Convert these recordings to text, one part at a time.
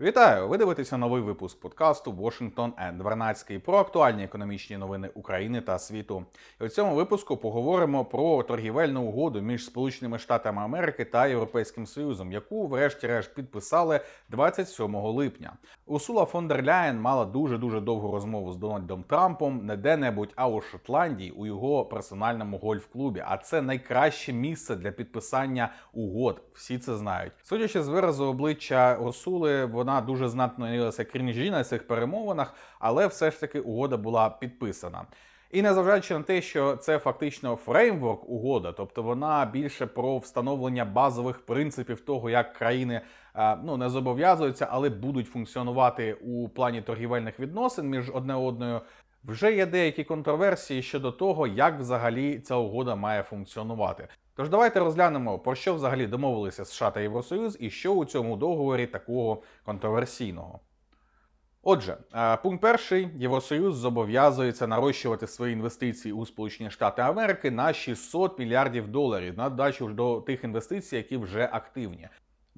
Вітаю! Ви дивитеся новий випуск подкасту Washington and Вернадський про актуальні економічні новини України та світу. І у цьому випуску поговоримо про торгівельну угоду між Сполученими Штатами Америки та Європейським Союзом, яку, врешті-решт, підписали 27 липня. Урсула фон дер Ляєн мала дуже дуже довгу розмову з Дональдом Трампом не де-небудь, а у Шотландії у його персональному гольф-клубі. А це найкраще місце для підписання угод. Всі це знають. Судячи з виразу обличчя Урсули, вона дуже знатно крінжі на цих перемовинах, але все ж таки угода була підписана. І незважаючи на те, що це фактично фреймворк угода, тобто вона більше про встановлення базових принципів того, як країни е, ну не зобов'язуються, але будуть функціонувати у плані торгівельних відносин між одне одною. Вже є деякі контроверсії щодо того, як взагалі ця угода має функціонувати. Тож давайте розглянемо, про що взагалі домовилися США та Євросоюз і що у цьому договорі такого контроверсійного. Отже, е, пункт перший: Євросоюз зобов'язується нарощувати свої інвестиції у Сполучені Штати Америки на 600 мільярдів доларів на додачу до тих інвестицій, які вже активні.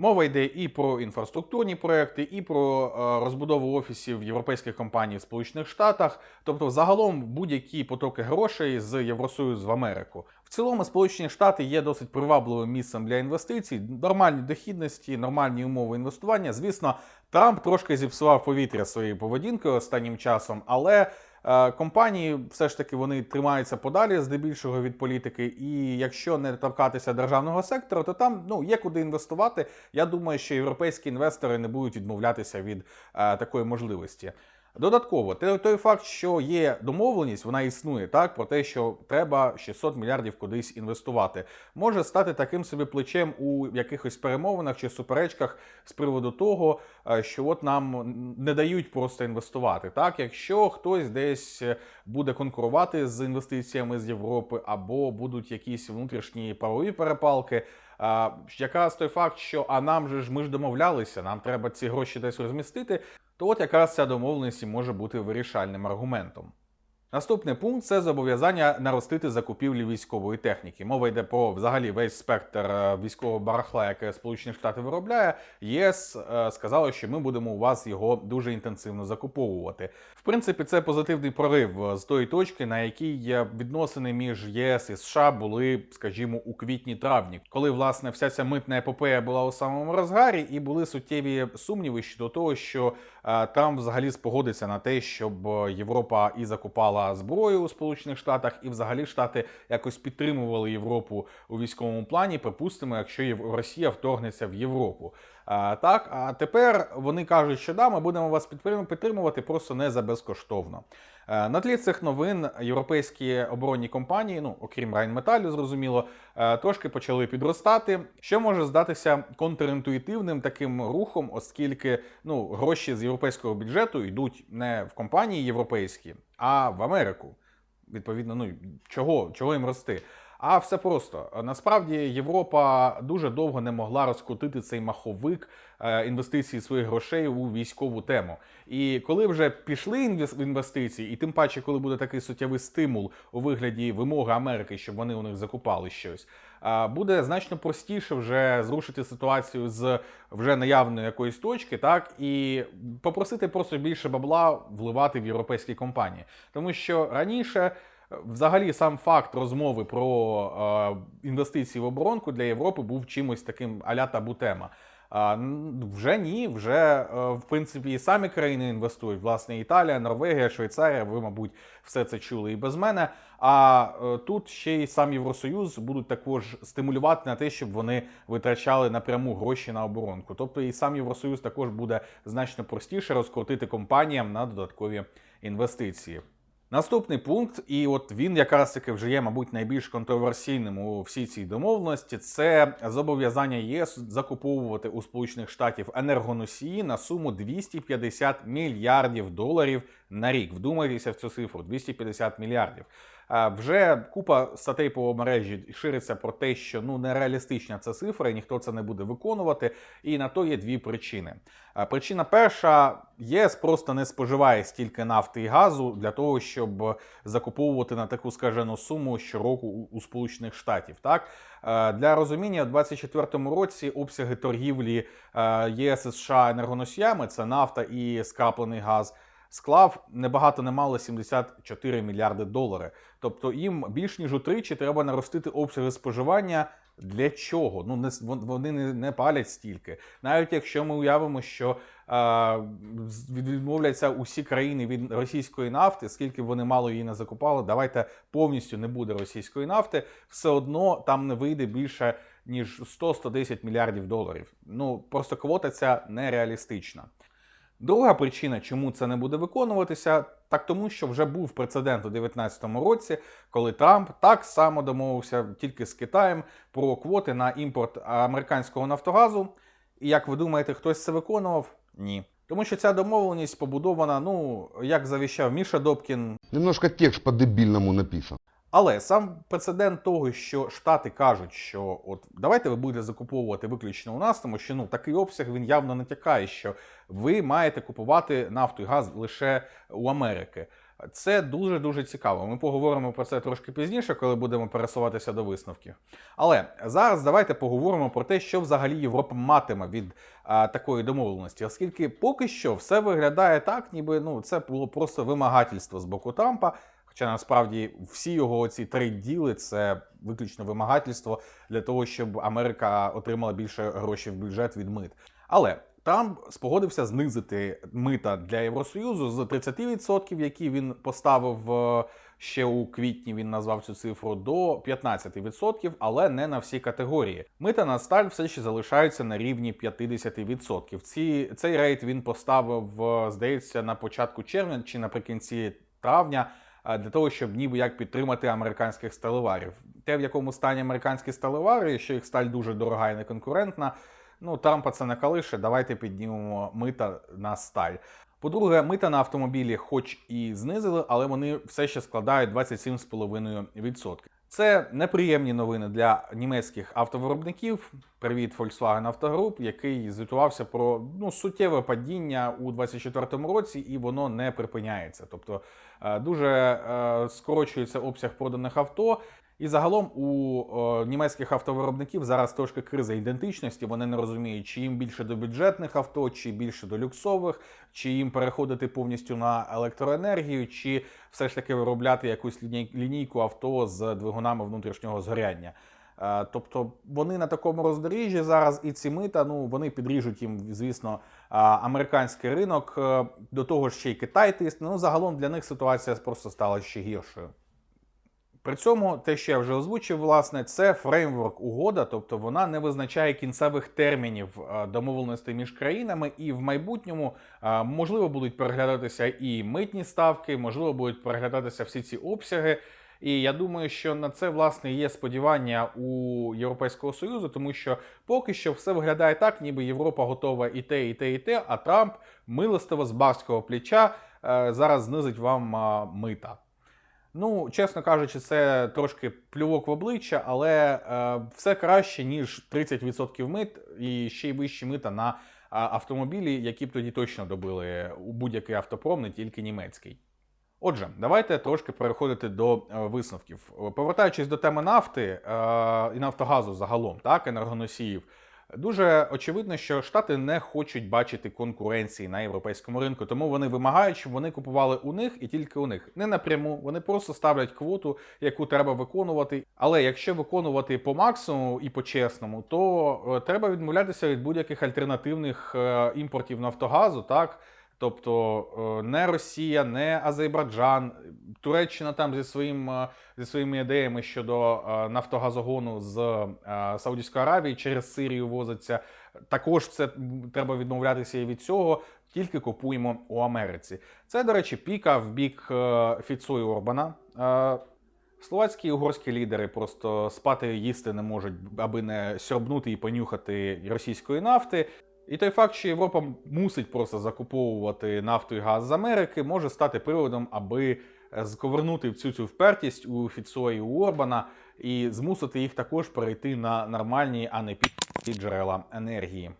Мова йде і про інфраструктурні проекти, і про е, розбудову офісів європейських компаній в Сполучених Штатах, тобто загалом будь-які потоки грошей з Євросоюзу в Америку. В цілому Сполучені Штати є досить привабливим місцем для інвестицій, нормальні дохідності, нормальні умови інвестування. Звісно, Трамп трошки зіпсував повітря своєю поведінкою останнім часом, але компанії все ж таки вони тримаються подалі здебільшого від політики. І якщо не торкатися державного сектору, то там ну є куди інвестувати. Я думаю, що європейські інвестори не будуть відмовлятися від е, такої можливості. Додатково, той, факт, що є домовленість, вона існує так про те, що треба 600 мільярдів кудись інвестувати, може стати таким собі плечем у якихось перемовинах чи суперечках з приводу того, е, що от нам не дають просто інвестувати. Так, якщо хтось десь буде конкурувати з інвестиціями з Європи, або будуть якісь внутрішні правові перепалки. А, якраз той факт, що а нам же ж ми ж домовлялися, нам треба ці гроші десь розмістити, то от якраз ця домовленість і може бути вирішальним аргументом. Наступний пункт це зобов'язання наростити закупівлі військової техніки. Мова йде про взагалі весь спектр е, військового барахла, яке Сполучені Штати виробляє. ЄС е, сказали, що ми будемо у вас його дуже інтенсивно закуповувати. Принципі, це позитивний прорив е, з тої точки, на якій відносини між ЄС і США були, скажімо, у квітні-травні, коли власне вся ця митна епопея була у самому розгарі, і були суттєві сумніви щодо того, що там взагалі спогодиться на те, щоб Європа і закупала зброю у Сполучених Штатах, і взагалі Штати якось підтримували Європу у військовому плані. Припустимо, якщо Росія вторгнеться в Європу. Так, а тепер вони кажуть, що да, ми будемо вас підтримувати просто не за безкоштовно. Е, на тлі цих новин європейські оборонні компанії, ну окрім Райнметалю, зрозуміло, е, трошки почали підростати, що може здатися контрінтуїтивним таким рухом, оскільки ну гроші з європейського бюджету йдуть не в компанії європейські, а в Америку. Відповідно, ну чого, чого їм рости? А все просто насправді Європа дуже довго не могла розкрутити цей маховик е, інвестицій своїх грошей у військову тему. І коли вже пішли інвестиції, і тим паче, коли буде такий суттєвий стимул у вигляді вимоги Америки, щоб вони у них закупали щось, буде значно простіше вже зрушити ситуацію з вже наявної якоїсь точки, так і попросити просто більше бабла вливати в європейські компанії, тому що раніше. Взагалі, сам факт розмови про е, інвестиції в оборонку для Європи був чимось таким аля табу тема. А, вже ні, вже е, в принципі і самі країни інвестують. Власне, Італія, Норвегія, Швейцарія. Ви, мабуть, все це чули і без мене. А е, тут ще й сам Євросоюз будуть також стимулювати на те, щоб вони витрачали напряму гроші на оборонку. Тобто і сам Євросоюз також буде значно простіше розкрутити компаніям на додаткові інвестиції. Наступний пункт, і от він якраз таки вже є, мабуть, найбільш контроверсійним у всій цій домовленості. Це зобов'язання ЄС закуповувати у Сполучених Штатів енергоносії на суму 250 мільярдів доларів на рік. Вдумайтеся в цю цифру 250 мільярдів. Вже купа статей по мережі шириться про те, що ну нереалістична ця цифра, і ніхто це не буде виконувати. І на то є дві причини. Причина перша: єС просто не споживає стільки нафти і газу для того, щоб закуповувати на таку скажену суму щороку у- Сполучених Штатів. Так для розуміння, у 2024 році обсяги торгівлі ЄС і США енергоносіями це нафта і скраплений газ. Склав небагато не мало 74 мільярди доларів. Тобто їм більш ніж утричі треба наростити обсяги споживання. Для чого? Ну не вони не, не палять стільки. Навіть якщо ми уявимо, що е, відмовляться усі країни від російської нафти, скільки вони мало її не закупали, давайте повністю не буде російської нафти, все одно там не вийде більше ніж 100-110 мільярдів доларів. Ну просто квота ця нереалістична. Друга причина, чому це не буде виконуватися, так тому, що вже був прецедент у 2019 році, коли Трамп так само домовився тільки з Китаєм про квоти на імпорт американського нафтогазу. І як ви думаєте, хтось це виконував? Ні. Тому що ця домовленість побудована, ну як завіщав Міша Добкін, Немножко текст по-дебильному написан. Але сам прецедент того, що Штати кажуть, що от давайте ви будете закуповувати виключно у нас, тому що ну такий обсяг він явно натякає, що ви маєте купувати нафту і газ лише у Америки. Це дуже дуже цікаво. Ми поговоримо про це трошки пізніше, коли будемо пересуватися до висновків. Але зараз давайте поговоримо про те, що взагалі Європа матиме від а, такої домовленості, оскільки поки що все виглядає так, ніби ну це було просто вимагательство з боку Трампа. Хоча насправді всі його ці три діли це виключно вимагательство для того, щоб Америка отримала більше грошей в бюджет від мит. Але Трамп спогодився знизити мита для Євросоюзу з 30%, які він поставив е, ще у квітні. Він назвав цю цифру до 15%, але не на всі категорії. Мита на сталь все ще залишаються на рівні 50%. Ці цей рейд він поставив, е, здається, на початку червня чи наприкінці травня. Для того щоб ніби як підтримати американських сталеварів, те, в якому стані американські сталевари, що їх сталь дуже дорога і неконкурентна, Ну, Трампа це не калише, давайте піднімемо мита на сталь. По-друге, мита на автомобілі, хоч і знизили, але вони все ще складають 27,5%. Це неприємні новини для німецьких автовиробників. Привіт, Volkswagen Автогруп, який звітувався про ну, суттєве падіння у 2024 році, і воно не припиняється. Тобто дуже е, скорочується обсяг проданих авто. І загалом у е, німецьких автовиробників зараз трошки криза ідентичності. Вони не розуміють, чи їм більше до бюджетних авто, чи більше до люксових, чи їм переходити повністю на електроенергію, чи все ж таки виробляти якусь ліній- лінійку авто з двигунами внутрішнього згоряння. Е, Тобто вони на такому роздоріжжі зараз, і ці мита, ну вони підріжуть їм, звісно, американський ринок. Е, До того ще й Китай тисне. Ну загалом для них ситуація просто стала ще гіршою. При цьому те, що я вже озвучив, власне, це фреймворк угода, тобто вона не визначає кінцевих термінів е, домовленостей між країнами, і в майбутньому е, можливо будуть переглядатися і митні ставки, можливо, будуть переглядатися всі ці обсяги. І я думаю, що на це власне є сподівання у Європейського Союзу, тому що поки що все виглядає так, ніби Європа готова і те, і те, і те, а Трамп милостиво з барського плеча е, зараз знизить вам мита. Ну, чесно кажучи, це трошки плювок в обличчя, але е, все краще, ніж 30% мит і ще й вищі мита на автомобілі, які б тоді точно добили у будь-який автопром, не тільки німецький. Отже, давайте трошки переходити до е, висновків. Повертаючись до теми нафти е, і нафтогазу загалом, так, енергоносіїв, дуже очевидно, що Штати не хочуть бачити конкуренції на європейському ринку, тому вони вимагають, щоб вони купували у них і тільки у них. Не напряму, вони просто ставлять квоту, яку треба виконувати. Але якщо виконувати по максимуму і по чесному, то е, треба відмовлятися від будь-яких альтернативних імпортів нафтогазу, так. Тобто е, не Росія, не Азербайджан, Туреччина там зі своїм е, зі своїми ідеями щодо е, нафтогазогону з Саудівської Аравії через Сирію возиться. Також це треба відмовлятися і від цього. Тільки купуємо у Америці. Це, до речі, піка в бік Фіцу і Орбана. Словацькі і угорські лідери просто спати їсти не можуть, аби не сьорбнути і понюхати російської нафти. І той факт, що Європа мусить просто закуповувати нафту і газ з Америки, може стати приводом, аби е, зковернути всю цю впертість у Фіцо і у Орбана і змусити їх також перейти на нормальні, а не пі джерела енергії.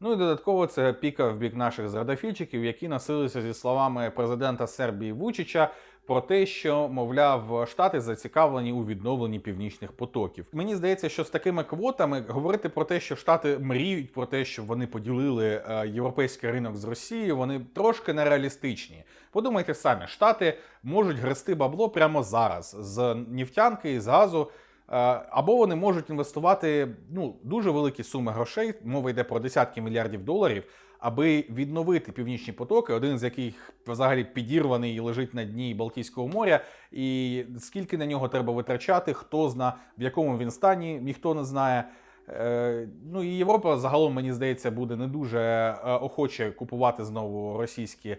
Ну і додатково це піка в бік наших зрадафільчиків, які носилися зі словами президента Сербії Вучича про те, що, мовляв, штати зацікавлені у відновленні північних потоків. Мені здається, що з такими квотами говорити про те, що штати мріють про те, щоб вони поділили е, європейський ринок з Росією, вони трошки нереалістичні. Подумайте самі, штати можуть грести бабло прямо зараз з нефтянки і з газу. Е, Або вони можуть інвестувати ну, дуже великі суми грошей, мова йде про десятки мільярдів доларів, аби відновити північні потоки, один з яких взагалі підірваний і лежить на дні Балтійського моря. І скільки на нього треба витрачати, хто зна, в якому він стані, ніхто не знає. Е, Ну і Європа загалом, мені здається, буде не дуже е, охоче купувати знову російські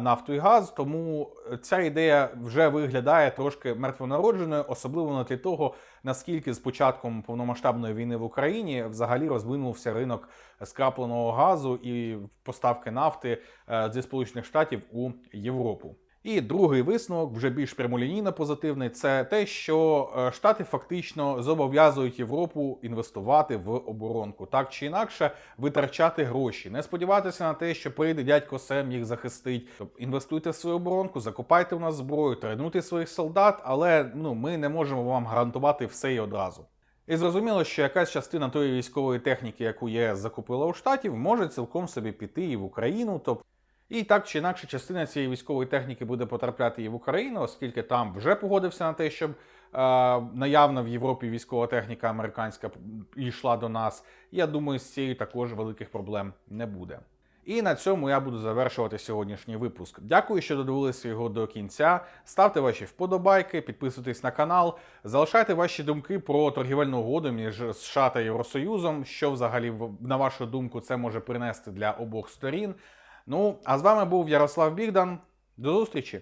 нафту і газ. Тому ця ідея вже виглядає трошки мертвонародженою, особливо на тлі того, наскільки з початком повномасштабної війни в Україні взагалі розвинувся ринок скрапленого газу і поставки нафти е, зі Сполучених Штатів у Європу. І другий висновок, вже більш прямолінійно позитивний, це те, що е, Штати фактично зобов'язують Європу інвестувати в оборонку, так чи інакше витрачати гроші, не сподіватися на те, що прийде дядько Сем їх захистить. Інвестуйте в свою оборонку, закупайте в нас зброю, тренуйте своїх солдат, але ну ми не можемо вам гарантувати все і одразу. І зрозуміло, що якась частина тої військової техніки, яку ЄС закупила у штатів, може цілком собі піти і в Україну. Тобто і так чи інакше, частина цієї військової техніки буде потрапляти і в Україну, оскільки там вже погодився на те, щоб е, наявна в Європі військова техніка американська йшла до нас. Я думаю, з цією також великих проблем не буде. І на цьому я буду завершувати сьогоднішній випуск. Дякую, що додивилися його до кінця. Ставте ваші вподобайки, підписуйтесь на канал, залишайте ваші думки про торгівельну угоду між США та Євросоюзом. Що взагалі, на вашу думку, це може принести для обох сторін. Ну, а з вами був Ярослав Бігдан. До зустрічі!